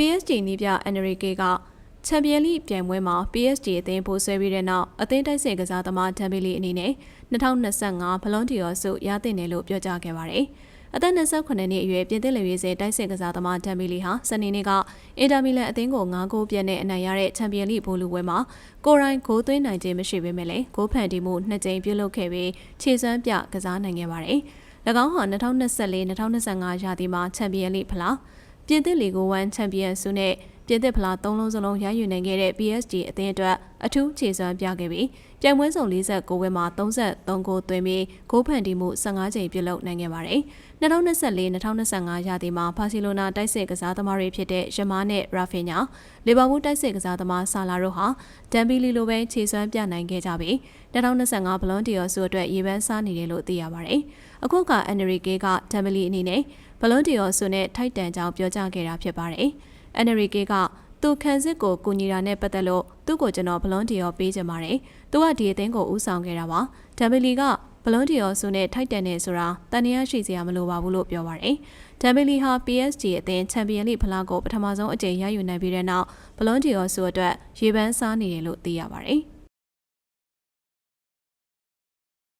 PSG နီးပြ NRK ကချန်ပီယံလိပြိုင်ပွဲမှာ PSG အသင်းပိုဆွဲပြီးတဲ့နောက်အသင်းတိုက်စစ်ကစားသမားဒမ်ဘီလီအနေနဲ့2025ဘလွန်ဒီယောဆုရတင်တယ်လို့ပြောကြားခဲ့ပါတယ်။အသက်28နှစ်အရွယ်ပြင်သစ်လေရွေးစဲတိုက်စစ်ကစားသမားဒမ်ဘီလီဟာစနေနေ့ကအင်တာမီလန်အသင်းကို9ဂိုးပြတ်နဲ့အနိုင်ရတဲ့ချန်ပီယံလိဘိုလူပွဲမှာကိုရိုင်းဂိုးသွင်းနိုင်ခြင်းမရှိပေမဲ့လည်းဂိုးဖန်တီးမှုနှစ်ကြိမ်ပြုလုပ်ခဲ့ပြီးခြေစွမ်းပြကစားနိုင်ခဲ့ပါတယ်။၎င်းဟာ2024-2025ရာသီမှာချန်ပီယံလိဖလား ပြင်သစ်လီဂို1ချန်ပီယံဆုနဲ့ ပြင်သစ်ဖလား၃လုံးစလုံးရယူနိုင်ခဲ့တဲ့ PSG အသင်းအတွက်အထူးခြေစွမ်းပြခဲ့ပြီးပြိုင်ပွဲစုံ49ပွဲမှာ33ဂိုးသွင်းပြီးဂိုးဖန်တီးမှု15ကြိမ်ပြုလုပ်နိုင်ခဲ့ပါတယ်။2024-2025ရာသီမှာဘာစီလိုနာတိုက်စစ်ကစားသမားတွေဖြစ်တဲ့ယမားနဲ့ရာဖင်ညာလီဗာပူးတိုက်စစ်ကစားသမားဆာလာတို့ဟာဒမ်ဘီလီလိုပဲခြေစွမ်းပြနိုင်ခဲ့ကြပြီး2025ဘလွန်ဒီယောဆုအတွက်ရေပန်းစားနေတယ်လို့သိရပါတယ်။အခုကအန်နရီကေကဒမ်ဘီလီအနေနဲ့ဘလွန်ဒီယောဆုနဲ့ထိုက်တန်ကြောင်းပြောကြားခဲ့တာဖြစ်ပါတယ်။ NRK ကသူခန်းစစ်ကိုကူညီတာနဲ့ပတ်သက်လို့သူ့ကိုကျွန်တော်ဘလွန်ဒီယောပေးကြပါတယ်။သူကဒီအသင်းကိုဦးဆောင်ခဲ့တာပါ။ဒမ်ဘီလီကဘလွန်ဒီယောဆိုနဲ့ထိုက်တန်နေဆိုတာတန်တရားရှိစရာမလိုပါဘူးလို့ပြောပါတယ်။ဒမ်ဘီလီဟာ PSG အသင်းချန်ပီယံလိဖလားကိုပထမဆုံးအကြိမ်ရယူနိုင်ပြီးတဲ့နောက်ဘလွန်ဒီယောဆိုအတွက်ရေပန်းစားနေတယ်လို့သိရပါတယ်။